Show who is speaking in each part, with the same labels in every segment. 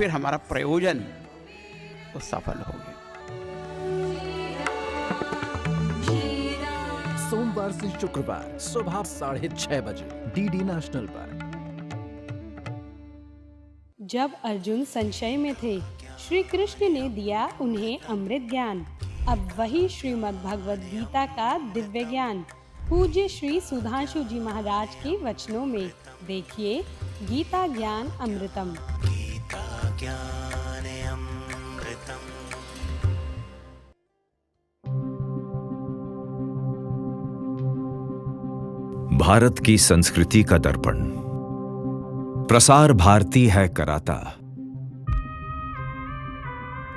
Speaker 1: फिर हमारा प्रयोजन वो सफल हो गया।
Speaker 2: सोमवार से शुक्रवार सुबह साढ़े छह बजे डीडी नेशनल पर
Speaker 3: जब अर्जुन संशय में थे श्री कृष्ण ने दिया उन्हें अमृत ज्ञान। अब वही श्रीमद् भगवत गीता का दिव्य ज्ञान पूज्य श्री सुधांशु जी महाराज के वचनों में। देखिए गीता ज्ञान अमृतम।
Speaker 4: भारत की संस्कृति का दर्पण। प्रसार भारती है कराता।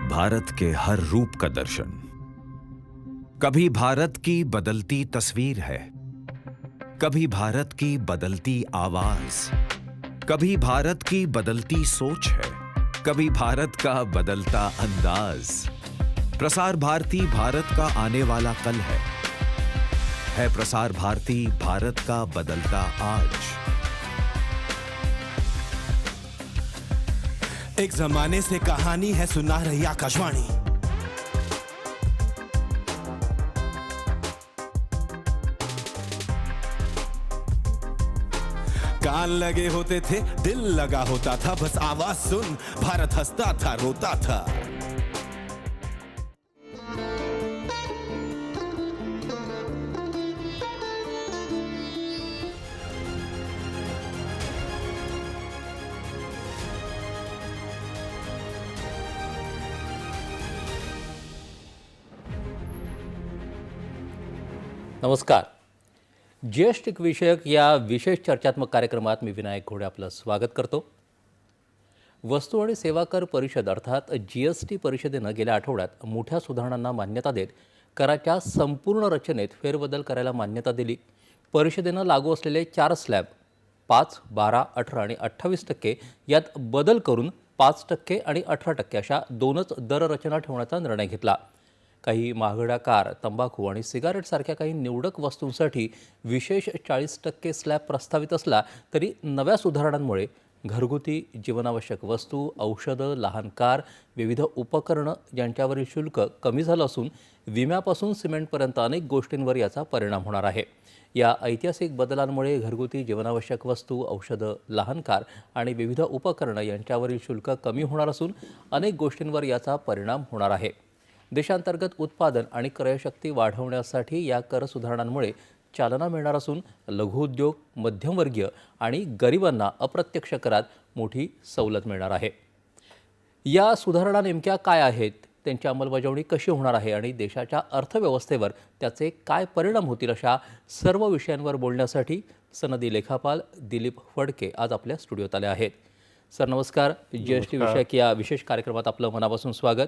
Speaker 4: भारत के हर रूप का दर्शन। कभी भारत की बदलती तस्वीर है। कभी भारत की बदलती आवाज़। कभी भारत की बदलती सोच है। कभी भारत का बदलता अंदाज। प्रसार भारती भारत का आने वाला कल है। है प्रसार भारती, भारत का बदलता आज।
Speaker 5: एक जमाने से कहानी है, सुना रही आकाशवाणी। कान लगे होते थे, दिल लगा होता था, बस आवाज़ सुन। भारत हंसता था, रोता था।
Speaker 6: नमस्कार. ज्येष्ठ विषयक या विशेष चर्चात्मक कार्यक्रमात मी विनायक घोडे आपलं स्वागत करतो. वस्तू आणि सेवा कर परिषद अर्थात जी एस टी परिषदेनं गेल्या आठवड्यात मोठ्या सुधारणांना मान्यता देत कराच्या संपूर्ण रचनेत फेरबदल करायला मान्यता दिली. परिषदेनं लागू असलेले चार स्लॅब पाच बारा अठरा आणि अठ्ठावीस टक्के यात बदल करून पाच टक्के आणि अठरा टक्के अशा दोनच दररचना ठेवण्याचा निर्णय घेतला. काही महागडा कार तंबाखू आणि सिगारेटसारख्या काही निवडक वस्तूंसाठी विशेष चाळीस टक्के स्लॅब प्रस्तावित असला तरी नव्या सुधारणांमुळे घरगुती जीवनावश्यक वस्तू औषधं लहान कार विविध उपकरणं यांच्यावरील शुल्क कमी झालं असून विम्यापासून सिमेंटपर्यंत अनेक गोष्टींवर याचा परिणाम होणार आहे. या ऐतिहासिक बदलांमुळे घरगुती जीवनावश्यक वस्तू औषधं लहान कार आणि विविध उपकरणं यांच्यावरील शुल्क कमी होणार असून अनेक गोष्टींवर याचा परिणाम होणार आहे. देशांतर्गत उत्पादन आणि क्रयशक्ती वाढवण्यासाठी या कर सुधारणांमुळे चालना मिळणार असून लघुउद्योग मध्यमवर्गीय आणि गरिबांना अप्रत्यक्ष करात मोठी सवलत मिळणार आहे. या सुधारणा नेमक्या काय आहेत? त्यांची अंमलबजावणी कशी होणार आहे? आणि देशाच्या अर्थव्यवस्थेवर त्याचे काय परिणाम होतील अशा सर्व विषयांवर बोलण्यासाठी सनदी लेखापाल दिलीप फडके आज आपल्या स्टुडिओत आले आहेत. सर नमस्कार. जीएसटी विषयक या विशेष कार्यक्रमात आपलं मनापासून स्वागत.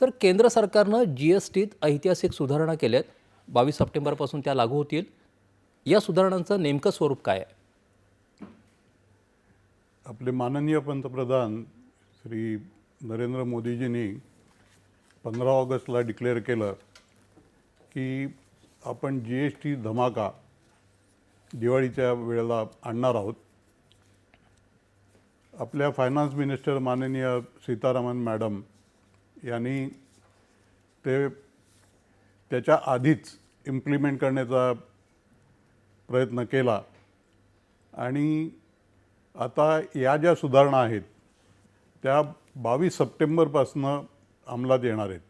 Speaker 6: सर केंद्र सरकारनं जी एस टीत ऐतिहासिक सुधारणा केल्या आहेत बावीस सप्टेंबरपासून त्या लागू होतील. या सुधारणांचं नेमकं स्वरूप काय आहे?
Speaker 7: आपले माननीय पंतप्रधान श्री नरेंद्र मोदीजींनी पंधरा ऑगस्टला डिक्लेअर केलं की आपण जी एस टी धमाका दिवाळीच्या वेळेला आणणार आहोत. आपल्या फायनान्स मिनिस्टर माननीय सीतारामन मॅडम यांनी ते त्याच्या आधीच इम्प्लिमेंट करण्याचा प्रयत्न केला. आणि आता या ज्या सुधारणा आहेत त्या बावीस सप्टेंबरपासनं अंमलात येणार आहेत.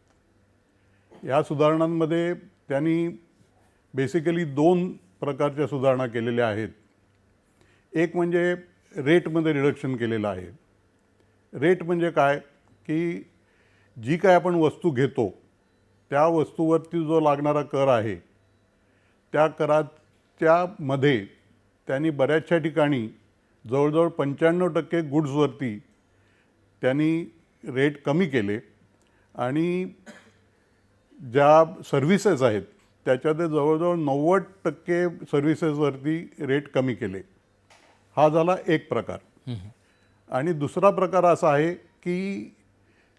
Speaker 7: या सुधारणांमध्ये त्यांनी बेसिकली दोन प्रकारच्या सुधारणा केलेल्या आहेत. एक म्हणजे रेटमध्ये रिडक्शन केलेलं आहे. रेट म्हणजे काय? की जी काय आपण वस्तू घेतो त्या वस्तूवरती जो लागणारा कर आहे त्या कराच्यामध्ये त्यांनी बऱ्याचशा ठिकाणी जवळजवळ पंच्याण्णव टक्के गुड्सवरती त्यांनी रेट कमी केले आणि ज्या सर्व्हिसेस आहेत त्याच्यात जवळजवळ नव्वद टक्के सर्व्हिसेसवरती रेट कमी केले. हा झाला एक प्रकार. आणि दुसरा प्रकार असा आहे की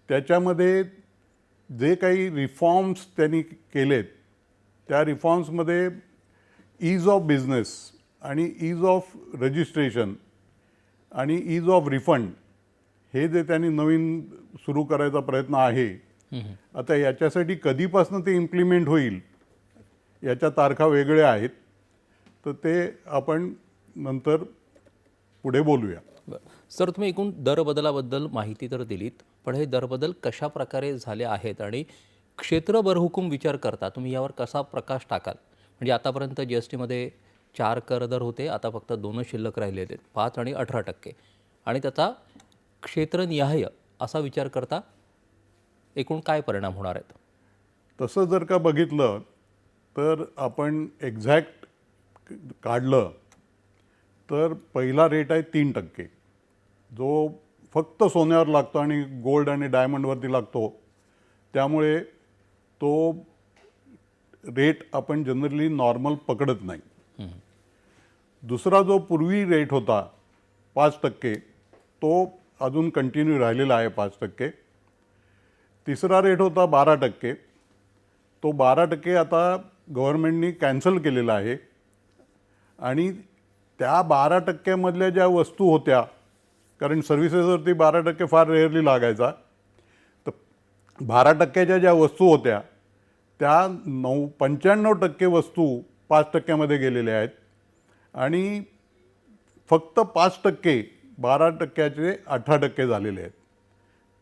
Speaker 7: त्याच्यामध्ये जे काही रिफॉर्म्स त्यांनी केलेत त्या रिफॉर्म्समध्ये ईज ऑफ बिझनेस आणि ईज ऑफ रजिस्ट्रेशन आणि इज ऑफ रिफंड हे जे त्यांनी नवीन सुरू करायचा प्रयत्न आहे आता याच्यासाठी कधीपासून ते इम्प्लिमेंट होईल याच्या तारखा वेगळ्या आहेत तर ते आपण नंतर पुढे बोलूया.
Speaker 6: सर तुम्ही एकूण दर बदलाबद्दल माहिती तर दिलीत. पण हे दरबदल कशा प्रकारे झाले आहेत आणि क्षेत्र बरहुकूम विचार करता तुम्ही यावर कसा प्रकाश टाकाल? म्हणजे आतापर्यंत जी एस टीमध्ये चार कर दर होते आता फक्त दोनच शिल्लक राहिले आहेत पाच आणि अठरा टक्के. आणि त्याचा क्षेत्रनिहाय असा विचार करता एकूण काय परिणाम होणार आहेत?
Speaker 7: तसं जर का बघितलं तर आपण एक्झॅक्ट काढलं तर पहिला रेट आहे तीन टक्के. जो फक्त सोन्यावर लागतो आणि गोल्ड आणि डायमंडवरती लागतो. त्यामुळे तो रेट आपण जनरली नॉर्मल पकडत नाही. दुसरा जो पूर्वी रेट होता पाच टक्के तो अजून कंटिन्यू राहिलेला आहे पाच टक्के. तिसरा रेट होता बारा टक्के. तो बारा टक्के आता गव्हर्नमेंटनी कॅन्सल केलेला आहे. आणि त्या बारा टक्क्यामधल्या ज्या वस्तू होत्या कारण सर्व्हिसेसवरती बारा टक्के फार रेअरली लागायचा. तर बारा टक्क्याच्या ज्या वस्तू होत्या त्या नऊ पंच्याण्णव टक्के वस्तू पाच टक्क्यामध्ये गेलेल्या आहेत. आणि फक्त पाच टक्के बारा टक्क्याचे अठरा टक्के झालेले आहेत.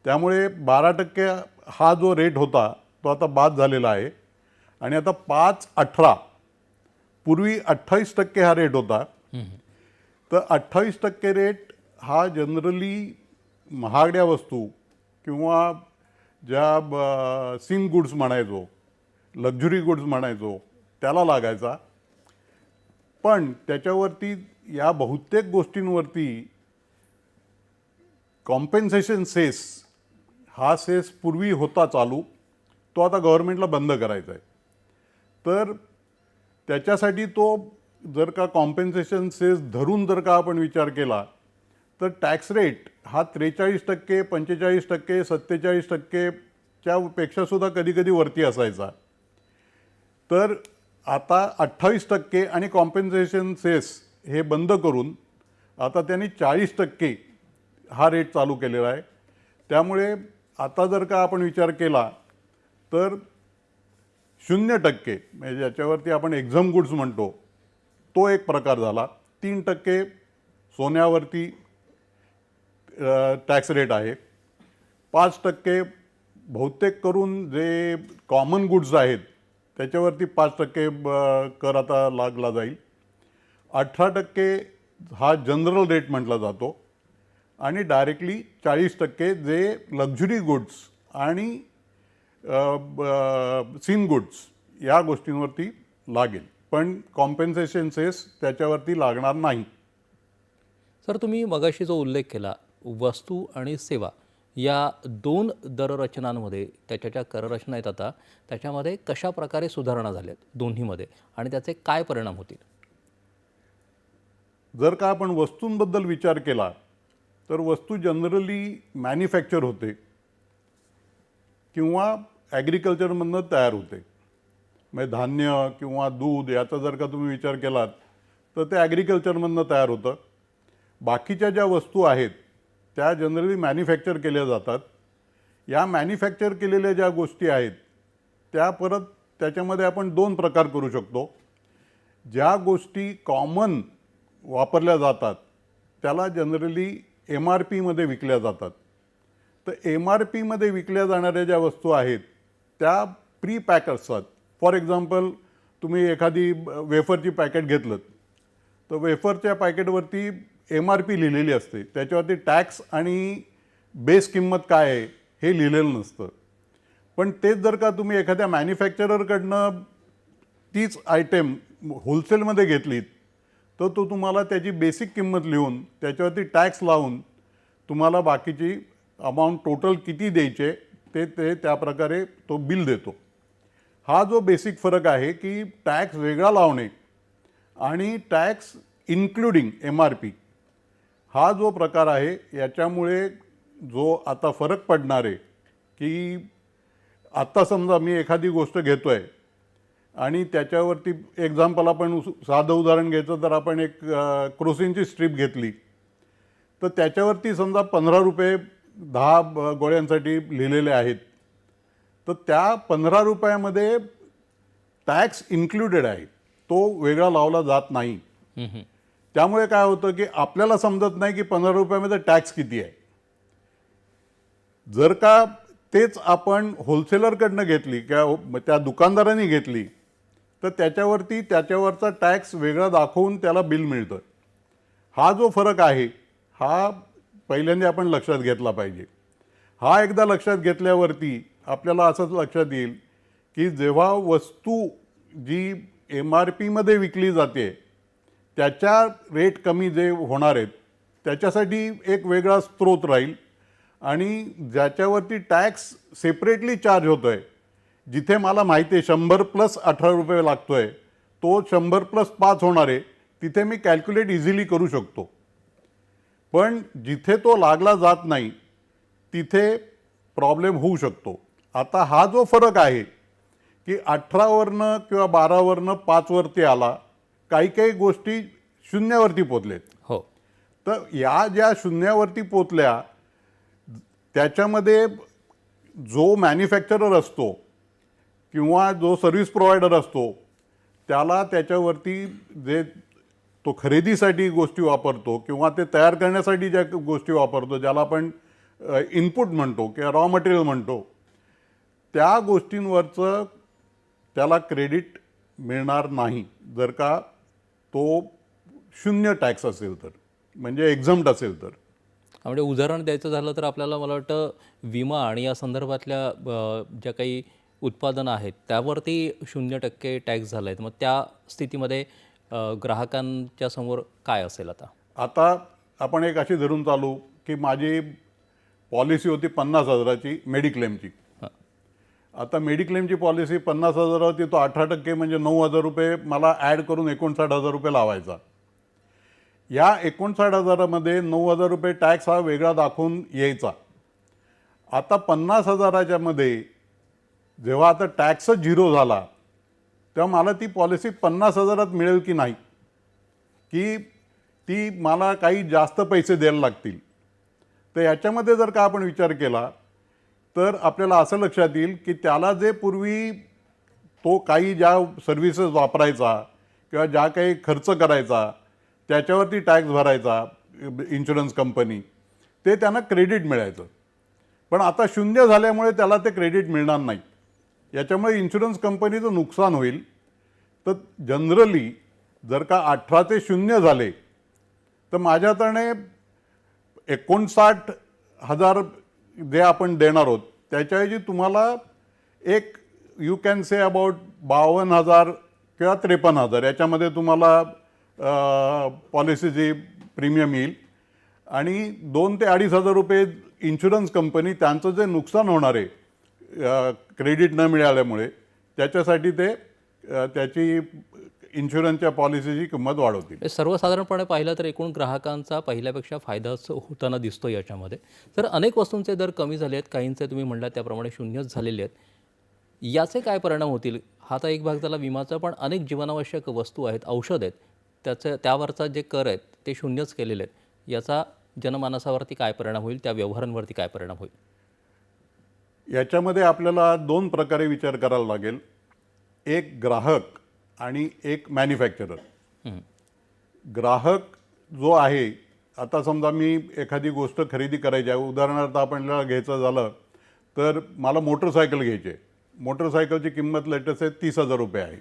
Speaker 7: त्यामुळे बारा टक्के हा जो रेट होता तो आता बाद झालेला आहे. आणि आता पाच अठरा पूर्वी अठ्ठावीस टक्के हा रेट होता. तर अठ्ठावीस टक्के रेट हा जनरली महागड्या वस्तू किंवा ज्या सिंग गुड्स म्हणायचो लक्झुरी गुड्स म्हणायचो त्याला लागायचा. पण त्याच्यावरती या बहुतेक गोष्टींवरती कॉम्पेन्सेशन सेस हा सेस पूर्वी होता चालू तो आता गव्हर्नमेंटला बंद करायचा आहे तर त्याच्यासाठी तो जर का कॉम्पेन्सेशन सेस धरून जर का आपण विचार केला तर टॅक्स रेट हा त्रेचाळीस टक्के पंचेचाळीस टक्के सत्तेचाळीस टक्केच्या पेक्षासुद्धा कधी कधी वरती असायचा. तर आता अठ्ठावीस टक्के आणि कॉम्पेन्सेशन सेस हे बंद करून आता त्यांनी चाळीस टक्के हा रेट चालू केलेला आहे. त्यामुळे आता जर का आपण विचार केला तर शून्य टक्के म्हणजे ज्याच्यावरती आपण एक्झाम गुड्स म्हणतो तो एक प्रकार झाला. तीन टक्के सोन्यावरती टॅक्स रेट आहे. पाच टक्के बहुतेक करून जे कॉमन गुड्स आहेत त्याच्यावरती पाच टक्के ब- कर आता लागला जाईल. अठरा टक्के हा जनरल रेट म्हटला जातो. आणि डायरेक्टली चाळीस टक्के जे लक्झुरी गुड्स आणि सीन गुड्स या गोष्टींवरती लागेल. पण कॉम्पेन्सेशन सेस त्याच्यावरती लागणार नाही.
Speaker 6: सर तुम्ही मगाशी जो उल्लेख केला वस्तू आणि सेवा या दोन दररचनांमध्ये त्याच्या ज्या कररचना आहेत आता त्याच्यामध्ये कशा प्रकारे सुधारणा झाल्यात दोन्हीमध्ये आणि त्याचे काय परिणाम होतील?
Speaker 7: जर का आपण वस्तूंबद्दल विचार केला तर वस्तू जनरली मॅन्युफॅक्चर होते किंवा ॲग्रिकल्चरमधनं तयार होते. म्हणजे धान्य किंवा दूध याचा जर का तुम्ही विचार केलात तर ते ॲग्रिकल्चरमधनं तयार होतं. बाकीच्या ज्या वस्तू आहेत त्या जनरली मॅन्युफॅक्चर केल्या जातात. या मॅन्युफॅक्चर केलेल्या ज्या गोष्टी आहेत त्या परत त्याच्यामध्ये आपण दोन प्रकार करू शकतो. ज्या गोष्टी कॉमन वापरल्या जातात त्याला जनरली एम आर पीमध्ये विकल्या जातात. तर एम आर पीमध्ये विकल्या जाणाऱ्या ज्या वस्तू आहेत त्या प्री पॅक असतात. फॉर एक्झाम्पल तुम्ही एखादी वेफरची पॅकेट घेतलं तर वेफरच्या पॅकेटवरती एम आर पी लिहिलेली असते. त्याच्यावरती टॅक्स आणि बेस किंमत काय आहे हे लिहिलेलं नसतं. पण तेच जर का तुम्ही एखाद्या मॅन्युफॅक्चररकडनं तीच आयटेम होलसेलमध्ये घेतलीत तर तो तुम्हाला त्याची बेसिक किंमत लिहून त्याच्यावरती टॅक्स लावून तुम्हाला बाकीची अमाऊंट टोटल किती द्यायचे ते ते त्या प्रकारे तो बिल देतो. हा जो बेसिक फरक आहे की टॅक्स वेगळा लावणे आणि tax including M R P हा जो प्रकार आहे याच्यामुळे जो आता फरक पडणार आहे की आत्ता समजा मी एखादी गोष्ट घेतो आहे आणि त्याच्यावरती एक्झाम्पल आपण साधं उदाहरण घ्यायचं तर आपण एक क्रोसिनची स्ट्रीप घेतली. तर त्याच्यावरती समजा पंधरा रुपये दहा गोळ्यांसाठी लिहिलेले आहेत. तर त्या पंधरा रुपयामध्ये टॅक्स इन्क्लुडेड आहे. तो वेगळा लावला जात नाही. त्यामुळे काय होतं की आपल्याला समजत नाही की पंधरा रुपयामध्ये टॅक्स किती आहे. जर का तेच आपण होलसेलरकडनं घेतली किंवा त्या दुकानदारांनी घेतली तर त्याच्यावरती त्याच्यावरचा टॅक्स वेगळा दाखवून त्याला बिल मिळतं. हा जो फरक आहे हा पहिल्यांदा आपण लक्षात घेतला पाहिजे. हा एकदा लक्षात घेतल्यावरती आपल्याला असंच लक्षात येईल की जेव्हा वस्तू जी एम आर पीमध्ये विकली जाते त्याच्या रेट कमी जे होणार आहेत त्याच्यासाठी एक वेगळा स्रोत राहील. आणि ज्याच्यावरती टॅक्स सेपरेटली चार्ज होतो आहे जिथे मला माहिती आहे शंभर प्लस अठरा रुपये लागतो आहे तो शंभर प्लस पाच होणार आहे तिथे मी कॅल्क्युलेट इझिली करू शकतो. पण जिथे तो लागला जात नाही तिथे प्रॉब्लेम होऊ शकतो. आता हा जो फरक आहे की अठरावरनं किंवा बारावरनं पाचवरती आला काही काही गोष्टी शून्यावरती पोचलेत.
Speaker 6: हो.
Speaker 7: तर या ज्या शून्यावरती पोचल्या त्याच्यामध्ये जो मॅन्युफॅक्चरर असतो किंवा जो सर्व्हिस प्रोव्हायडर असतो त्याला त्याच्यावरती जे तो खरेदीसाठी गोष्टी वापरतो किंवा ते तयार करण्यासाठी ज्या गोष्टी वापरतो ज्याला आपण इनपुट म्हणतो किंवा रॉ मटेरियल म्हणतो त्या गोष्टींवरचं त्याला क्रेडिट मिळणार नाही. जर का तो शून्य टॅक्स असेल तर म्हणजे एक्झम्ट असेल तर.
Speaker 6: म्हणजे उदाहरण द्यायचं झालं तर आपल्याला मला वाटतं विमा आणि या संदर्भातल्या ज्या काही उत्पादनं आहेत त्यावरती शून्य टक्के टॅक्स झाला आहे मग त्या स्थितीमध्ये ग्राहकांच्या समोर काय असेल आता?
Speaker 7: आता आपण एक अशी धरून चालू की माझी पॉलिसी होती पन्नास हजाराची मेडिक्लेमची. आता मेडिक्लेमची पॉलिसी पन्नास हजार होती तो अठरा टक्के म्हणजे नऊ हजार रुपये मला ॲड करून एकोणसाठ हजार रुपये लावायचा. या एकोणसाठ हजारामध्ये नऊ हजार रुपये टॅक्स हा वेगळा दाखवून यायचा. आता पन्नास हजाराच्यामध्ये जेव्हा आता टॅक्सच झिरो झाला तेव्हा मला ती पॉलिसी पन्नास हजारात मिळेल की नाही? की ती मला काही जास्त पैसे द्यायला लागतील? तर याच्यामध्ये जर का आपण विचार केला तर आपल्याला असं लक्षात येईल की त्याला जे पूर्वी तो काही ज्या सर्व्हिसेस वापरायचा किंवा ज्या काही खर्च करायचा त्याच्यावरती टॅक्स भरायचा इन्शुरन्स कंपनी ते त्यांना क्रेडिट मिळायचं. पण आता शून्य झाल्यामुळे त्याला ते क्रेडिट मिळणार नाही. याच्यामुळे इन्शुरन्स कंपनीचं नुकसान होईल. तर जनरली जर का अठरा ते शून्य झाले तर माझ्या हाताने एकोणसाठ हजार जे आपण देणार आहोत त्याच्याऐवजी तुम्हाला एक यू कॅन से अबाउट बावन्न हजार किंवा त्रेपन्न हजार याच्यामध्ये तुम्हाला पॉलिसीची प्रीमियम येईल. आणि दोन ते अडीच हजार रुपये इन्शुरन्स कंपनी त्यांचं जे नुकसान होणार आहे क्रेडिट न मिळाल्यामुळे त्याच्यासाठी ते त्याची इन्शुरन्सच्या पॉलिसीची किंमत वाढवतील.
Speaker 6: हे सर्वसाधारणपणे पाहिलं तर एकूण ग्राहकांचा पहिल्यापेक्षा फायदाच होताना दिसतो याच्यामध्ये. तर अनेक वस्तूंचे दर कमी झाले आहेत काहींचे तुम्ही म्हणला त्याप्रमाणे शून्यच झालेले आहेत. याचे काय परिणाम होतील? हा तर एक भाग झाला विमाचा पण अनेक जीवनावश्यक वस्तू आहेत औषध आहेत. त्याचं त्यावरचा जे कर आहेत ते शून्यच केलेले आहेत. याचा जनमानसावरती काय परिणाम होईल? त्या व्यवहारांवरती काय परिणाम होईल?
Speaker 7: याच्यामध्ये आपल्याला दोन प्रकारे विचार करायला लागेल. एक ग्राहक. आणि एक मॅन्युफॅक्चरर ग्राहक जो आहे आता समजा मी एखादी गोष्ट खरेदी करायची आहे उदाहरणार्थ आपल्याला घ्यायचं झालं तर मला मोटरसायकल घ्यायची आहे. मोटरसायकलची किंमत लेटेस्ट आहे तीस हजार रुपये आहे.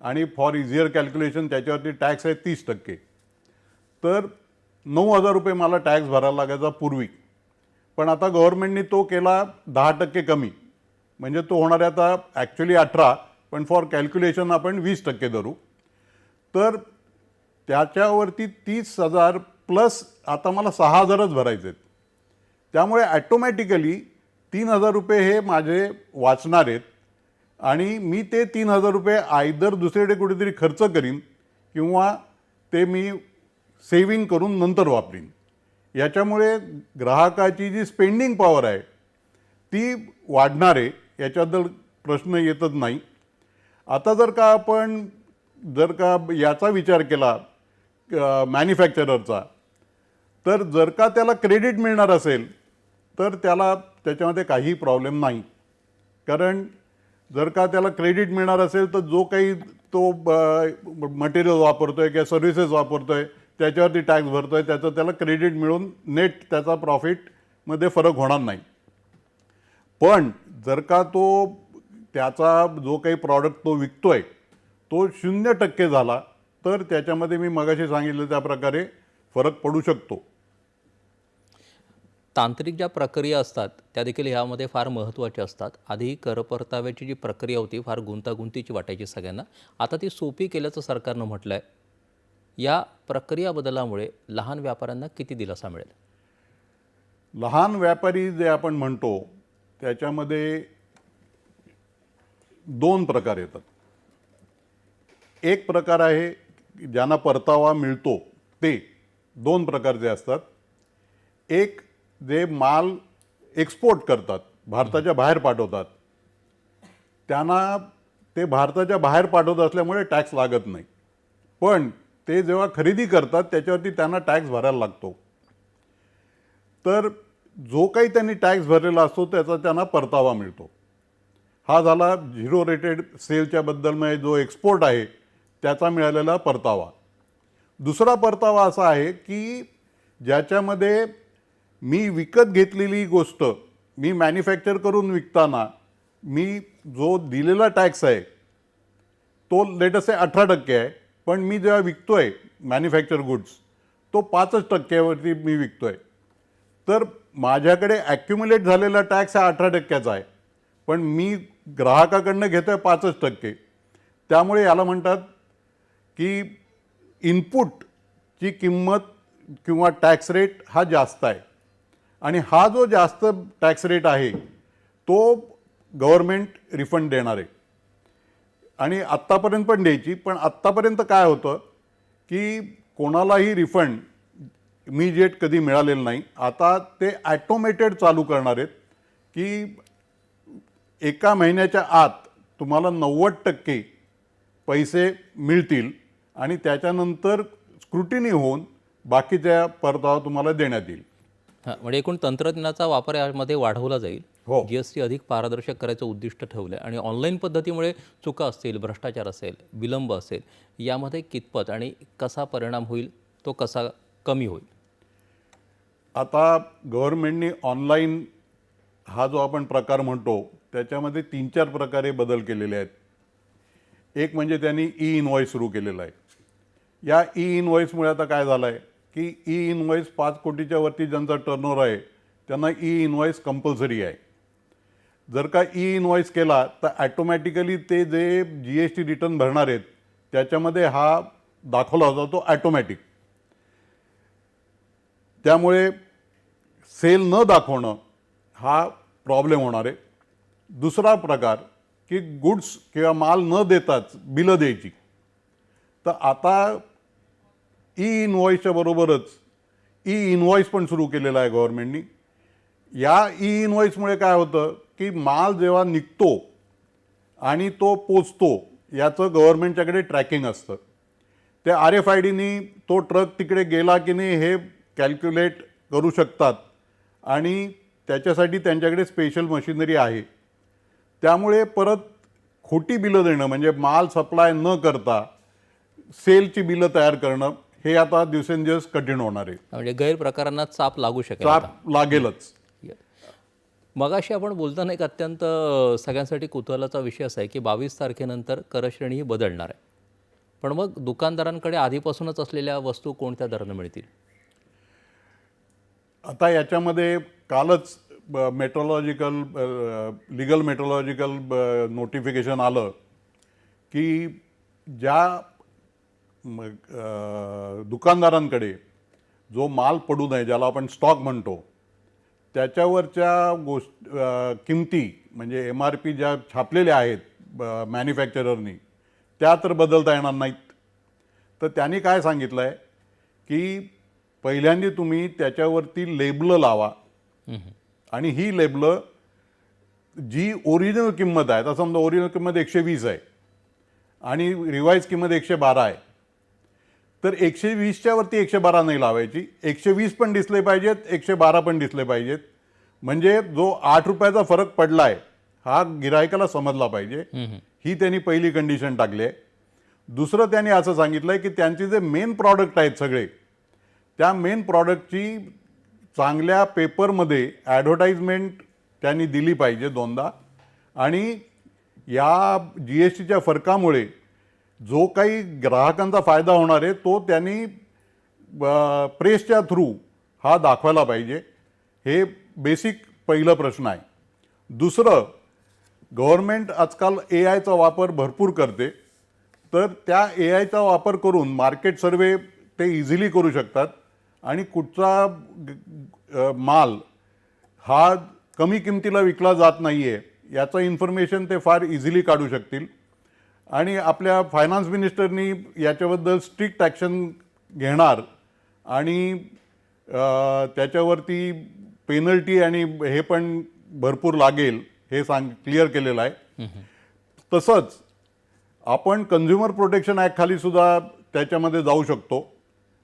Speaker 7: आणि फॉर इझियर कॅल्क्युलेशन त्याच्यावरती टॅक्स आहे तीस टक्के. तर नऊ हजार रुपये मला टॅक्स भरायला लागायचा पूर्वी. पण आता गव्हर्मेंटनी तो केला दहा टक्के कमी. म्हणजे तो होणार आहे आता ॲक्च्युली अठरा. पण फॉर कॅल्क्युलेशन आपण वीस टक्के धरू. तर त्याच्यावरती तीस हजार प्लस आता मला सहा हजारच भरायचे आहेत. त्यामुळे ॲटोमॅटिकली तीन हजार रुपये हे माझे वाचणार आहेत. आणि मी ते तीन हजार रुपये आयदर दुसरीकडे कुठेतरी खर्च करीन किंवा ते मी सेविंग करून नंतर वापरीन. याच्यामुळे ग्राहकाची जी स्पेंडिंग पॉवर आहे ती वाढणार आहे. याच्याबद्दल प्रश्न येतच नाही. आता जर का आपण जर का याचा विचार केला मॅन्युफॅक्चररचा तर जर का त्याला क्रेडिट मिळणार असेल तर त्याला त्याच्यामध्ये काही प्रॉब्लेम नाही. कारण जर का त्याला क्रेडिट मिळणार असेल तर जो काही तो मटेरियल आहे किंवा सर्व्हिसेस वापरतो आहे त्याच्यावरती टॅक्स भरतो आहे त्याचं त्याला क्रेडिट मिळून नेट त्याचा प्रॉफिटमध्ये फरक होणार नाही. पण जर का तो त्याचा जो काही प्रॉडक्ट तो विकतोय तो शून्य टक्के झाला तर त्याच्यामध्ये मी मगाशी सांगितलं त्या प्रकारे फरक पडू शकतो.
Speaker 6: तांत्रिक ज्या प्रक्रिया असतात त्या देखील ह्यामध्ये फार महत्त्वाच्या असतात. आधी कर परताव्याची जी प्रक्रिया होती फार गुंतागुंतीची वाटायची सगळ्यांना. आता ती सोपी केल्याचं सरकारनं म्हटलं आहे या प्रक्रिया बदलामुळे लहान व्यापाऱ्यांना किती दिलासा मिळेल?
Speaker 7: लहान व्यापारी जे आपण म्हणतो त्याच्यामध्ये दोन प्रकार येतात. एक प्रकार आहे ज्यांना परतावा मिळतो ते दोन प्रकारचे असतात. एक जे माल एक्सपोर्ट करतात भारताच्या बाहेर पाठवतात. त्यांना ते भारताच्या बाहेर पाठवत असल्यामुळे टॅक्स लागत नाही. पण ते जेव्हा खरेदी करतात त्याच्यावरती त्यांना टॅक्स भरायला लागतो. तर जो काही त्यांनी टॅक्स भरलेला असतो त्याचा त्यांना परतावा मिळतो. हा झाला झिरो रेटेड सेलच्याबद्दल म्हणजे जो एक्सपोर्ट आहे त्याचा मिळालेला परतावा. दुसरा परतावा असा आहे की ज्याच्यामध्ये मी विकत घेतलेली गोष्ट मी मॅन्युफॅक्चर करून विकताना मी जो दिलेला टॅक्स आहे तो लेटेस्ट आहे अठरा टक्के आहे पण मी जेव्हा विकतो आहे मॅन्युफॅक्चर गुड्स तो पाचच टक्क्यावरती मी विकतो आहे तर माझ्याकडे ॲक्युम्युलेट झालेला टॅक्स हा अठरा टक्क्याचा आहे. पण मी ग्राहकाकडनं आहे पाचच टक्के. त्यामुळे याला म्हणतात की इनपुटची किंमत किंवा टॅक्स रेट हा जास्त आहे. आणि हा जो जास्त टॅक्स रेट आहे तो गव्हर्मेंट रिफंड देणार आहे. आणि आत्तापर्यंत पण द्यायची पण आत्तापर्यंत काय होतं की कोणालाही रिफंड इमिजिएट कधी मिळालेलं नाही. आता ते ॲटोमेटेड चालू करणार आहेत की एका महिन्याच्या आत तुम्हाला नव्वद टक्के पैसे मिळतील आणि त्याच्यानंतर स्क्रुटिनी होऊन बाकीच्या परतावा तुम्हाला देण्यात येईल.
Speaker 6: हां म्हणजे एकूण तंत्रज्ञानाचा वापर यामध्ये वाढवला जाईल.
Speaker 7: हो.
Speaker 6: जी एस टी अधिक पारदर्शक करायचं उद्दिष्ट ठेवलं आहे आणि ऑनलाईन पद्धतीमुळे चुका असतील भ्रष्टाचार असेल विलंब असेल यामध्ये कितपत आणि कसा परिणाम होईल तो कसा कमी होईल?
Speaker 7: आता गव्हर्नमेंटनी ऑनलाईन हा जो आपण प्रकार म्हणतो त्याच्यामध्ये तीन चार प्रकारे बदल केलेले आहेत. एक म्हणजे त्यांनी ई इनवॉईस सुरू केलेलं आहे. या ई इनवॉईसमुळे आता काय झालं आहे की ई इनवॉईस पाच कोटीच्या वरती ज्यांचा टर्नओव्हर आहे त्यांना ई इनवॉईस कंपल्सरी आहे. जर का ई इनवॉईस केला तर ॲटोमॅटिकली ते जे जी एस टी रिटर्न भरणार आहेत त्याच्यामध्ये हा दाखवला जातो ॲटोमॅटिक त्यामुळे सेल न दाखवणं हा प्रॉब्लेम होणार आहे. दुसरा प्रकार की गुड्स किंवा माल न देताच बिलं द्यायची. तर आता ई इनवॉईसच्या बरोबरच ई इनवॉईस पण सुरू केलेला आहे गव्हर्मेंटनी या ई इनवॉईसमुळे काय होतं की माल जेव्हा निघतो आणि तो पोचतो याचं गव्हर्मेंटच्याकडे ट्रॅकिंग असतं. ते आर एफ आय डीनी तो ट्रक तिकडे गेला की नाही हे कॅल्क्युलेट करू शकतात आणि त्याच्यासाठी त्यांच्याकडे स्पेशल मशिनरी आहे. त्यामुळे परत खोटी बिलं देणं म्हणजे माल सप्लाय न करता सेलची बिलं तयार करणं हे आता दिवसेंदिवस कठीण होणार आहे.
Speaker 6: म्हणजे गैरप्रकारांना चाप लागू शकेल.
Speaker 7: चाप लागेलच.
Speaker 6: मगाशी आपण बोलताना एक अत्यंत सगळ्यांसाठी कुतूहलाचा विषय असा आहे की बावीस तारखेनंतर करश्रेणी ही बदलणार आहे. पण मग दुकानदारांकडे आधीपासूनच असलेल्या वस्तू कोणत्या दरानं मिळतील?
Speaker 7: आता याच्यामध्ये कालच मेट्रोलॉजिकल लिगल मेट्रोलॉजिकल नोटिफिकेशन आलं की ज्या दुकानदारांकडे जो माल पडू नये ज्याला आपण स्टॉक म्हणतो त्याच्यावरच्या गोष्ट किमती म्हणजे एम आर पी ज्या छापलेल्या आहेत मॅन्युफॅक्चररनी त्या तर बदलता येणार नाहीत. तर त्यांनी काय सांगितलं आहे की पहिल्यांदा तुम्ही त्याच्यावरती लेबलं लावा. आणि ही लेबलं जी ओरिजिनल किंमत आहे आता समजा ओरिजिनल किंमत एकशे वीस आहे आणि रिवाईज किंमत एकशे बारा आहे तर एकशे वीसच्या वरती एकशे बारा नाही लावायची. एकशे वीस पण दिसले पाहिजेत एकशे बारा पण दिसले पाहिजेत. म्हणजे जो आठ रुपयाचा फरक पडलाय हा गिरायकाला समजला पाहिजे. ही त्यांनी पहिली कंडिशन टाकली आहे. दुसरं त्यांनी असं सांगितलं आहे की त्यांचे जे मेन प्रॉडक्ट आहेत सगळे त्या मेन प्रॉडक्टची चांगल्या पेपरमध्ये ॲडव्हर्टाइजमेंट त्यांनी दिली पाहिजे दोनदा. आणि या जी एस टीच्या फरकामुळे जो काही ग्राहकांचा फायदा होणार आहे तो त्यांनी प्रेसच्या थ्रू हा दाखवायला पाहिजे. हे बेसिक पहिलं प्रश्न आहे. दुसरं गव्हर्मेंट आजकाल ए आयचा वापर भरपूर करते. तर त्या ए आयचा वापर करून मार्केट सर्वे ते इझिली करू शकतात. आणि कुठचा माल हा कमी किमतीला विकला जात नाही आहे याचं इन्फॉर्मेशन ते फार इझिली काढू शकतील. आणि आपल्या फायनान्स मिनिस्टरनी याच्याबद्दल स्ट्रिक्ट ॲक्शन घेणार आणि त्याच्यावरती पेनल्टी आणि हे पण भरपूर लागेल हे सांग क्लिअर केलेलं आहे. तसंच आपण कन्झ्युमर प्रोटेक्शन ॲक्ट खाली सुद्धा त्याच्यामध्ये जाऊ शकतो.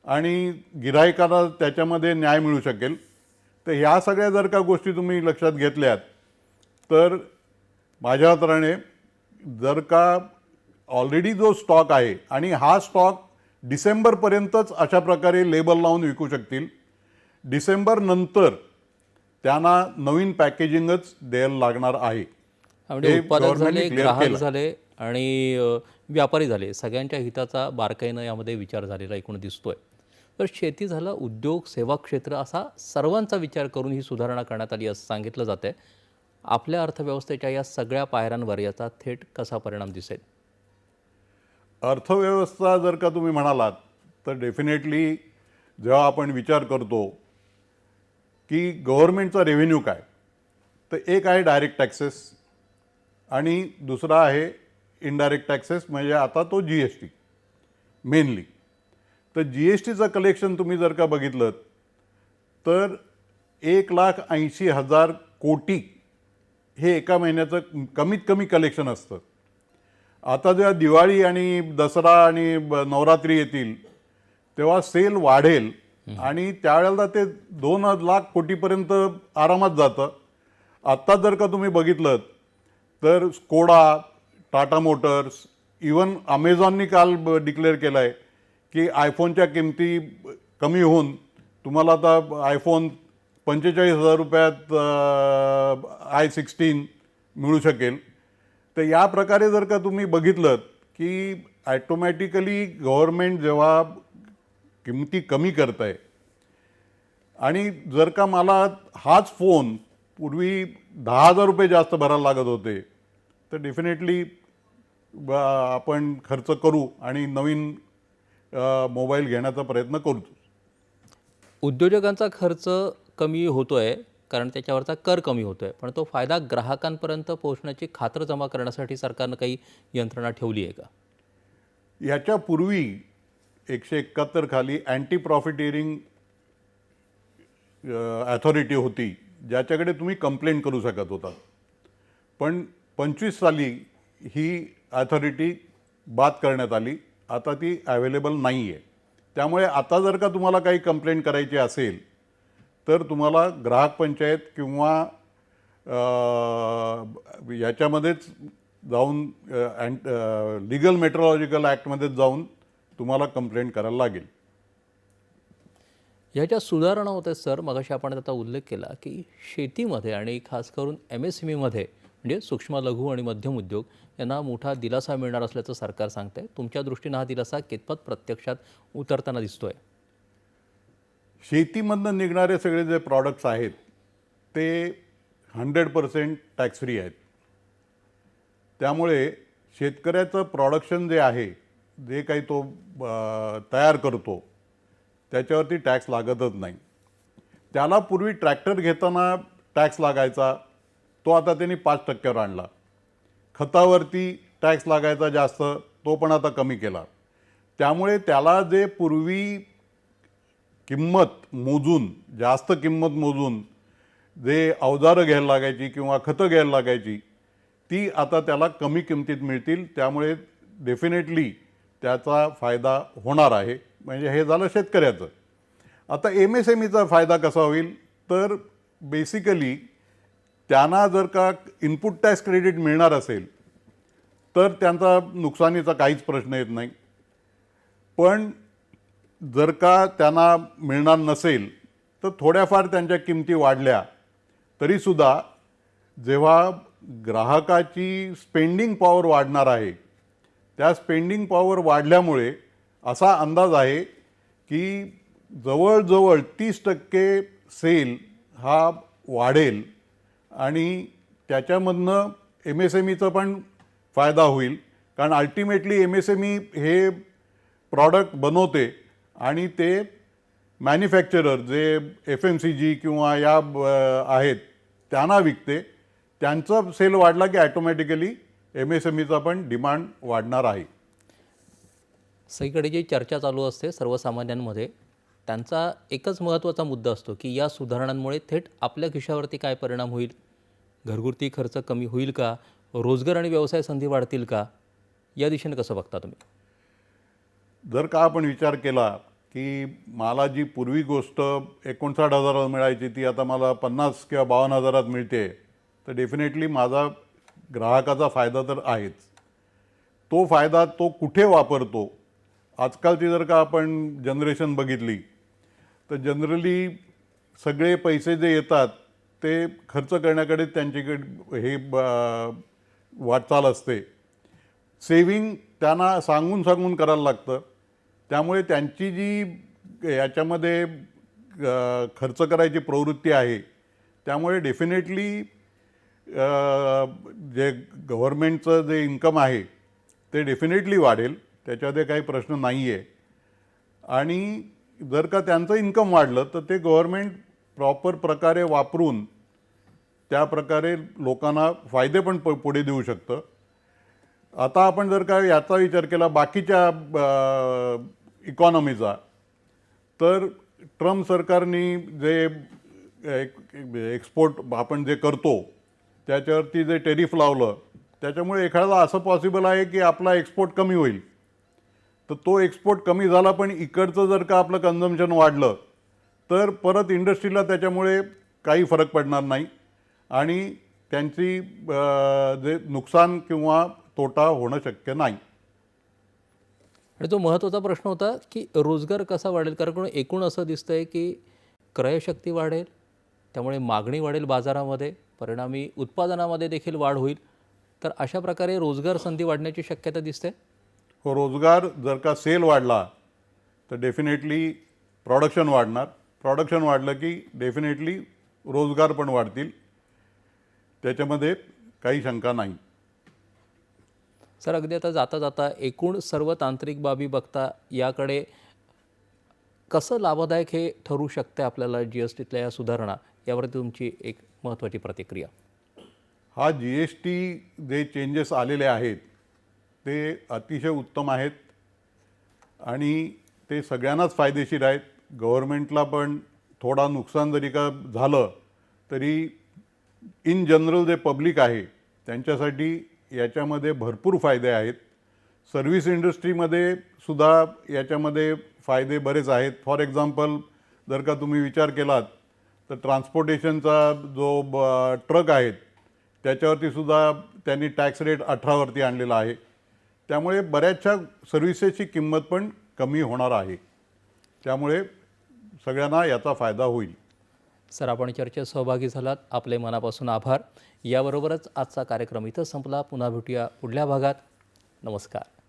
Speaker 7: आणि गिरायकाला त्याच्यामध्ये न्याय मिळू शकेल. तर ह्या सगळ्या जर का गोष्टी तुम्ही लक्षात घेतल्यात तर माझ्या तराने जर का ऑलरेडी जो स्टॉक आहे आणि हा स्टॉक डिसेंबरपर्यंतच अशा प्रकारे लेबल लावून विकू शकतील. डिसेंबर नंतर त्यांना नवीन पॅकेजिंगच द्यायला लागणार आहे.
Speaker 6: म्हणजे उत्पादक झाले ग्राहक. झाले आणि व्यापारी झाले. सगळ्यांच्या हिताचा बारकाईनं यामध्ये विचार झालेला एकूण दिसतोय. तर शेती झालं उद्योग सेवा क्षेत्र असा सर्वांचा विचार करून ही सुधारणा करण्यात आली असं सांगितलं जातं आहे आपल्या अर्थव्यवस्थेच्या या सगळ्या पायऱ्यांवर याचा थेट कसा परिणाम दिसेल?
Speaker 7: अर्थव्यवस्था जर का तुम्ही म्हणालात तर डेफिनेटली जेव्हा आपण विचार करतो की गव्हर्मेंटचा रेव्हेन्यू काय तर एक आहे डायरेक्ट टॅक्सेस आणि दुसरा आहे इनडायरेक्ट टॅक्सेस म्हणजे आता तो जी एस टी मेनली तर जी एस टीचं कलेक्शन तुम्ही जर का बघितलं तर एक लाख ऐंशी हजार कोटी हे एका महिन्याचं कमीत कमी कलेक्शन असतं. आता जेव्हा दिवाळी आणि दसरा आणि ब- नवरात्री येतील तेव्हा सेल वाढेल आणि त्यावेळेला ते दोन लाख कोटीपर्यंत आरामात जातं. आत्ता जर का तुम्ही बघितलं तर स्कोडा टाटा मोटर्स इवन अमेझॉननी काल डिक्लेअर केलं आहे की आयफोनच्या किमती कमी होऊन तुम्हाला आता आयफोन पंचेचाळीस हजार रुपयात आय सिक्स्टीन मिळू शकेल. तर या प्रकारे जर का तुम्ही बघितलं की ॲटोमॅटिकली गव्हर्मेंट जेव्हा किमती कमी करत आहे आणि जर का मला हाच फोन पूर्वी दहा हजार रुपये जास्त भरायला लागत होते तर डेफिनेटली आपण खर्च करू आणि नवीन मोबाईल घेण्याचा प्रयत्न करू
Speaker 6: उद्योजकांचा खर्च कमी होतोय कारण त्याच्यावरचा कर कमी होतोय. पण तो फायदा ग्राहकांपर्यंत पोहोचण्याची खात्र जमा करण्यासाठी सरकारनं काही यंत्रणा ठेवली आहे का
Speaker 7: याच्यापूर्वी एकशे एकाहत्तर खाली अँटी प्रॉफिटेरिंग अथॉरिटी होती ज्याच्याकडे तुम्ही कंप्लेंट करू शकत होता. पण पंचवीस साली ही अथॉरिटी बाद करण्यात आली. आता ती अवेलेबल नाही आहे त्यामुळे आता जर का तुम्हाला काही कंप्लेंट करायची असेल तर तुम्हाला ग्राहक पंचायत किंवा याच्यामध्येच जाऊन अँट लिगल मेट्रोलॉजिकल ॲक्टमध्येच जाऊन तुम्हाला कंप्लेंट करायला लागेल.
Speaker 6: ह्याच्या सुधारणा होत आहेत सर. मगाशी आपण त्याचा उल्लेख केला की शेतीमध्ये आणि खास करून एम एस एम ईमध्ये म्हणजे सूक्ष्म लघु आणि मध्यम उद्योग यांना मोठा दिलासा मिळणार असल्याचं सरकार सांगतंय. तुमच्या दृष्टीनं हा दिलासा कितपत प्रत्यक्षात उतरताना दिसतोय?
Speaker 7: शेतीमधनं निघणारे सगळे जे प्रॉडक्ट्स आहेत ते हंड्रेड पर्सेंट टॅक्स फ्री आहेत. त्यामुळे शेतकऱ्याचं प्रॉडक्शन जे आहे जे काही तो तयार करतो त्याच्यावरती टॅक्स लागतच नाही. त्याला पूर्वी ट्रॅक्टर घेताना टॅक्स लागायचा तो आता त्यांनी पाच टक्क्यावर आणला. खतावरती टॅक्स लागायचा जास्त तो पण आता कमी केला. त्यामुळे त्याला जे पूर्वी किंमत मोजून जास्त किंमत मोजून जे अवजारं घ्यायला लागायची किंवा खतं घ्यायला लागायची ती आता त्याला कमी किमतीत मिळतील. त्यामुळे डेफिनेटली त्याचा फायदा होणार आहे. म्हणजे हे झालं शेतकऱ्याचं. आता एम एस एम ईचा फायदा कसा होईल? तर बेसिकली त्यांना जर का इनपुट टॅक्स क्रेडिट मिळणार असेल तर त्यांचा नुकसानीचा काहीच प्रश्न येत नाही. पण जर का त्यांना मिळणार नसेल तर थोड्याफार त्यांच्या किमती वाढल्या तरीसुद्धा जेव्हा ग्राहकाची स्पेंडिंग पॉवर वाढणार आहे त्या स्पेंडिंग पॉवर वाढल्यामुळे असा अंदाज आहे की जवळजवळ तीस टक्के सेल हा वाढेल. आणि त्याच्यामधनं एम एस एम ईचा पण फायदा होईल. कारण ultimately M S M E हे प्रॉडक्ट बनवते आणि ते मॅन्युफॅक्चरर जे एफ एम सी जी किंवा या आहेत त्यांना विकते. त्यांचा सेल वाढला की ॲटोमॅटिकली एम एस एम ईचा पण डिमांड वाढणार आहे.
Speaker 6: सगळीकडे जी चर्चा चालू असते सर्वसामान्यांमध्ये त्यांचा एकच महत्त्वाचा मुद्दा असतो की या सुधारणांमुळे थेट आपल्या खिशावरती काय परिणाम होईल? घरगुती खर्च कमी होईल का? रोजगार आणि व्यवसाय संधी वाढतील का? या दिशेने कसं बघता तुम्ही?
Speaker 7: जर का आपण विचार केला की मला जी पूर्वी गोष्ट एकोणसाठ हजारात मिळायची ती आता मला पन्नास किंवा बावन्न हजारात मिळते तर डेफिनेटली माझा ग्राहकाचा फायदा तर आहेच. तो फायदा तो कुठे वापरतो? आजकालची जर का आपण जनरेशन बघितली तर जनरली सगळे पैसे जे येतात ते खर्च करण्याकडे त्यांच्याकडे हे ब- वाटचाल असते. सेविंग त्यांना सांगून सांगून करायला लागतं. त्यामुळे त्यांची जी याच्यामध्ये खर्च करायची प्रवृत्ती आहे त्यामुळे डेफिनेटली जे गव्हर्मेंटचं जे इन्कम आहे ते डेफिनेटली वाढेल. त्याच्यामध्ये काही प्रश्न नाही आहे आणि जर का त्यांचं इन्कम वाढलं तर ते गव्हर्मेंट प्रॉपर प्रकारे वापरून त्या प्रकारे लोकांना फायदे पण प पुढे देऊ शकतं. आता आपण जर का याचा विचार केला बाकीच्या इकॉनॉमीचा तर ट्रम्प सरकारनी जे एक- एक्सपोर्ट आपण जे करतो त्याच्यावरती जे टेरिफ लावलं त्याच्यामुळे एखादा असं पॉसिबल आहे की आपला एक्सपोर्ट कमी होईल. तर तो एक्सपोर्ट कमी झाला पण इकडचं जर का आपलं कन्झम्पशन वाढलं तर परत इंडस्ट्रीला त्याच्यामुळे काही फरक पडणार नाही. आणि त्यांची जे नुकसान किंवा तोटा होणं शक्य नाही.
Speaker 6: आणि तो महत्त्वाचा प्रश्न होता की रोजगार कसा वाढेल? कारण एकूण असं दिसतंय की क्रयशक्ती वाढेल त्यामुळे मागणी वाढेल बाजारामध्ये परिणामी उत्पादनामध्ये देखील वाढ होईल. तर अशा प्रकारे रोजगार संधी वाढण्याची शक्यता दिसते.
Speaker 7: रोजगार जर का सेल वाढला तर डेफिनेटली प्रोडक्शन वाढणार. प्रोडक्शन वाढलं की डेफिनेटली रोजगार पण वाढतील. त्याच्यामध्ये काही शंका नाही.
Speaker 6: सर अगदी आता जाता जाता एकूण सर्व तांत्रिक बाबी बघता याकडे कसं लाभदायक हे ठरू शकते आपल्याला जी एस टीतल्या या सुधारणा? यावरती तुमची एक महत्त्वाची प्रतिक्रिया.
Speaker 7: हा जी एस टी जे चेंजेस आलेले आहेत ते अतिशय उत्तम आहेत. आणि ते सगळ्यांनाच फायदेशीर आहेत. गव्हर्मेंटला पण थोडा नुकसान जरी का झालं तरी इन जनरल जे पब्लिक आहे त्यांच्यासाठी याच्यामध्ये भरपूर फायदे आहेत. सर्व्हिस इंडस्ट्रीमध्ये सुद्धा याच्यामध्ये फायदे बरेच आहेत. फॉर एक्झाम्पल जर का तुम्ही विचार केलात तर ट्रान्सपोर्टेशनचा जो ब ट्रक आहेत त्याच्यावरती सुद्धा त्यांनी टॅक्स रेट अठरावरती आणलेला आहे. त्यामुळे बऱ्याचशा सर्व्हिसेसची किंमत पण कमी होणार आहे. त्यामुळे सगळ्यांना याचा फायदा होईल.
Speaker 6: सर आपण चर्चेत सहभागी झालात. आपले मनापासून आभार. याबरोबरच आजचा कार्यक्रम इथं संपला. पुन्हा भेटूया पुढल्या भागात. नमस्कार.